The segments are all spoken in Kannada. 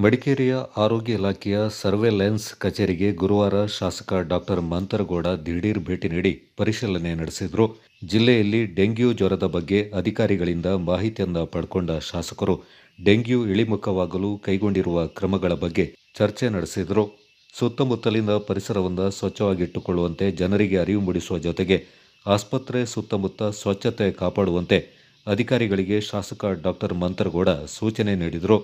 ಮಡಿಕೇರಿಯ ಆರೋಗ್ಯ ಇಲಾಖೆಯ ಸರ್ವೆಲೆನ್ಸ್ ಕಚೇರಿಗೆ ಗುರುವಾರ ಶಾಸಕ ಡಾಕ್ಟರ್ ಮಂತರಗೌಡ ದಿಢೀರ್ ಭೇಟಿ ನೀಡಿ ಪರಿಶೀಲನೆ ನಡೆಸಿದರು. ಜಿಲ್ಲೆಯಲ್ಲಿ ಡೆಂಗ್ಯೂ ಜ್ವರದ ಬಗ್ಗೆ ಅಧಿಕಾರಿಗಳಿಂದ ಮಾಹಿತಿಯನ್ನ ಪಡ್ಕೊಂಡ ಶಾಸಕರು, ಡೆಂಗ್ಯೂ ಇಳಿಮುಖವಾಗಲು ಕೈಗೊಂಡಿರುವ ಕ್ರಮಗಳ ಬಗ್ಗೆ ಚರ್ಚೆ ನಡೆಸಿದರು. ಸುತ್ತಮುತ್ತಲಿನ ಪರಿಸರವನ್ನು ಸ್ವಚ್ಛವಾಗಿಟ್ಟುಕೊಳ್ಳುವಂತೆ ಜನರಿಗೆ ಅರಿವು ಮೂಡಿಸುವ ಜೊತೆಗೆ ಆಸ್ಪತ್ರೆ ಸುತ್ತಮುತ್ತ ಸ್ವಚ್ಛತೆ ಕಾಪಾಡುವಂತೆ ಅಧಿಕಾರಿಗಳಿಗೆ ಶಾಸಕ ಡಾಕ್ಟರ್ ಮಂತರಗೌಡ ಸೂಚನೆ ನೀಡಿದರು.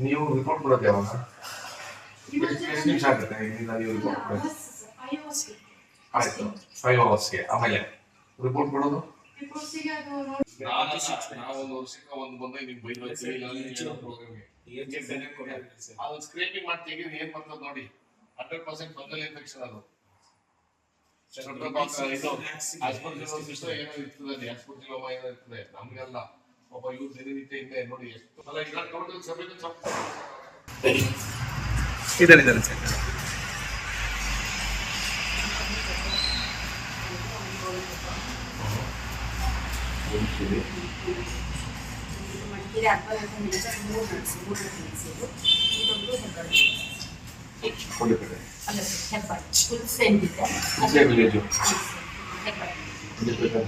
ನೀವು ರಿಪೋರ್ಟ್ ಯಾವಾಗ ಆಯ್ತು ಫೈವ್ ಅವರ್ಸ್ಗೆ ಆಮೇಲೆ ರಿಪೋರ್ಟ್ ಕೊಡೋದು? ಸ್ಕ್ರೇಪಿಂಗ್ ಮಾಡಿ ತೆಗೆದು ಏನ್ ಬರ್ತದ ನೋಡಿ. ಹಂಡ್ರೆಡ್ ಪರ್ಸೆಂಟ್ ಇನ್ಫೆಕ್ಷನ್ ಅದು. ಇದು ಇರ್ತದೆ ನಮ್ಗೆಲ್ಲ. ಒಬ್ಬ ಇವ್ರು ದಿನನಿತ್ಯ ಹಿಂದೆ ನೋಡಿ ಎಷ್ಟು ಅಲ್ಲ ಈಗ ಟೋಟಲ್ ಇದ್ದಾರೆ ಸರ್ ಮಡಿಕೇರಿ ಹಬ್ಬ ಮೂರು ನಡೆಸಿ ಮೂರು ನಡೆಸಿದ್ದು ಇದೊಂದು ಹೆಬ್ಬಾಳು ಕೊಂಡೆ ಕಡೆ ಅಲ್ಲ ಸರ್ ಹೆಬ್ಬಾಳು ಫುಲ್ ಸ್ಟ್ರೆಂತ್ ಇದೆ ಇದೇ ವಿಲೇಜು ಹೆಬ್ಬಾಳು ಬೇಕಾದ